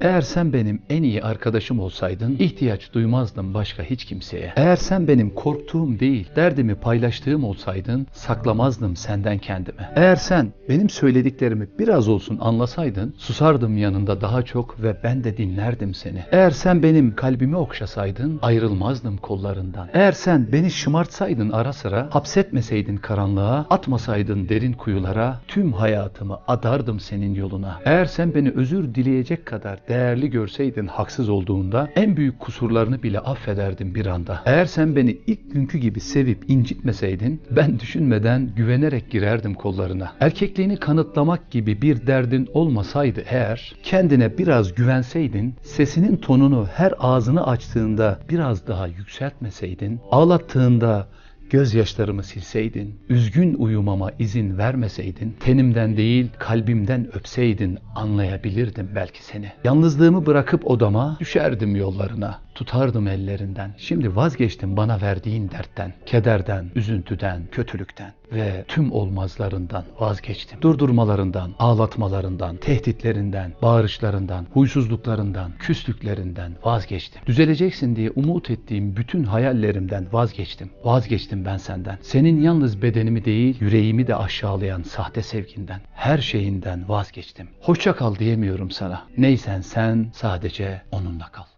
Eğer sen benim en iyi arkadaşım olsaydın ihtiyaç duymazdım başka hiç kimseye. Eğer sen benim korktuğum değil derdimi paylaştığım olsaydın saklamazdım senden kendimi. Eğer sen benim söylediklerimi biraz olsun anlasaydın susardım yanında daha çok ve ben de dinlerdim seni. Eğer sen benim kalbimi okşasaydın ayrılmazdım kollarından. Eğer sen beni şımartsaydın ara sıra hapsetmeseydin karanlığa atmasaydın derin kuyulara tüm hayatımı adardım senin yoluna. Eğer sen beni özür dileyecek kadar değerli görseydin haksız olduğunda en büyük kusurlarını bile affederdim bir anda. Eğer sen beni ilk günkü gibi sevip incitmeseydin ben düşünmeden güvenerek girerdim kollarına. Erkekliğini kanıtlamak gibi bir derdin olmasaydı eğer kendine biraz güvenseydin sesinin tonunu her ağzını açtığında biraz daha yükseltmeseydin ağlattığında Gözyaşlarımı silseydin, üzgün uyumama izin vermeseydin, tenimden değil kalbimden öpseydin anlayabilirdim belki seni. Yalnızlığımı bırakıp odama düşerdim yollarına, tutardım ellerinden. Şimdi vazgeçtim bana verdiğin dertten, kederden, üzüntüden, kötülükten ve tüm olmazlarından vazgeçtim. Durdurmalarından, ağlatmalarından, tehditlerinden, bağırışlarından, huysuzluklarından, küslüklerinden vazgeçtim. Düzeleceksin diye umut ettiğim bütün hayallerimden vazgeçtim. Vazgeçtim ben senden. Senin yalnız bedenimi değil, yüreğimi de aşağılayan sahte sevginden, her şeyinden vazgeçtim. Hoşça kal diyemiyorum sana. Neysen sen sadece onunla kal.